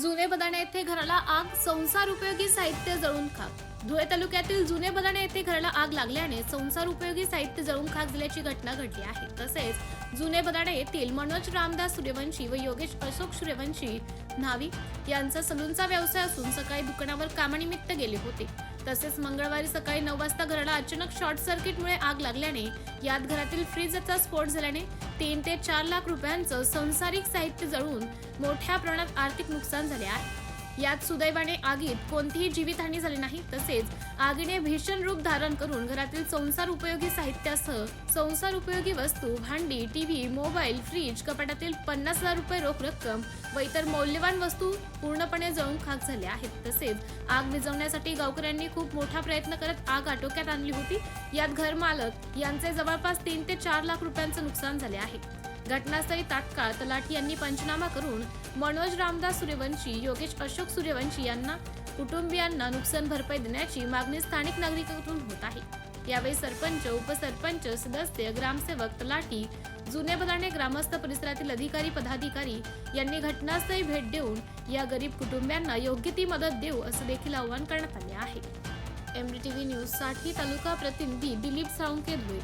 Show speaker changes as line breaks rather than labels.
जुने बदाणे येथे घराला आग संसार उपयोगी साहित्य जळून खाक. धुळे तालुक्यातील जुने बदाणे येथे घराला आग लागल्याने संसार उपयोगी साहित्य जळून खाक झाल्याची घटना घडली आहे. तसेच जुने बदाणे येथील मनोज रामदास सूर्यवंशी व योगेश अशोक सूर्यवंशी न्हावी यांचा सलूनचा व्यवसाय असून सकाळी दुकानावर कामानिमित्त गेले होते. तसेच मंगळवारी सकाळी नऊ वाजता घराला अचानक शॉर्ट सर्किटमुळे आग लागल्याने यात घरातील फ्रीजचा स्फोट झाल्याने तीन ते चार लाख रुपयांचं संसारिक साहित्य जळून मोठ्या प्रमाणात आर्थिक नुकसान झाले आहे. यात सुदैवाने आगीत कोणतीही जीवितहानी झाली नाही तसेच आगीने भीषण रूप धारण करून घरातील संसार उपयोगी साहित्यासह संसार उपयोगी वस्तू भांडी टीव्ही मोबाईल फ्रीज कपाटातील पन्नास हजार रुपये रोख रक्कम व इतर मौल्यवान वस्तू पूर्णपणे जळून खाक झाल्या आहेत. तसेच आग विझवण्यासाठी गावकऱ्यांनी खूप मोठा प्रयत्न करत आग आटोक्यात आणली होती. यात घरमालक यांचे जवळपास तीन ते चार लाख रुपयांचं नुकसान झाले आहे. घटनास्थळी तात्काळ तलाठी यांनी पंचनामा करून मनोज रामदास सूर्यवंशी योगेश अशोक सूर्यवंशी यांना कुटुंबियांना नुकसान भरपाई देण्याची मागणी स्थानिक नागरिकांकडून होत आहे. यावेळी सरपंच उपसरपंच सदस्य ग्रामसेवक तलाठी जुने बदाणे ग्रामस्थ परिसरातील अधिकारी पदाधिकारी यांनी घटनास्थळी भेट देऊन या गरीब कुटुंबियांना योग्य ती मदत देऊ असं देखील आवाहन करण्यात आले आहे. एमडीटीव्ही न्यूजसाठी तालुका प्रतिनिधी दिलीप साळुंके धुळे.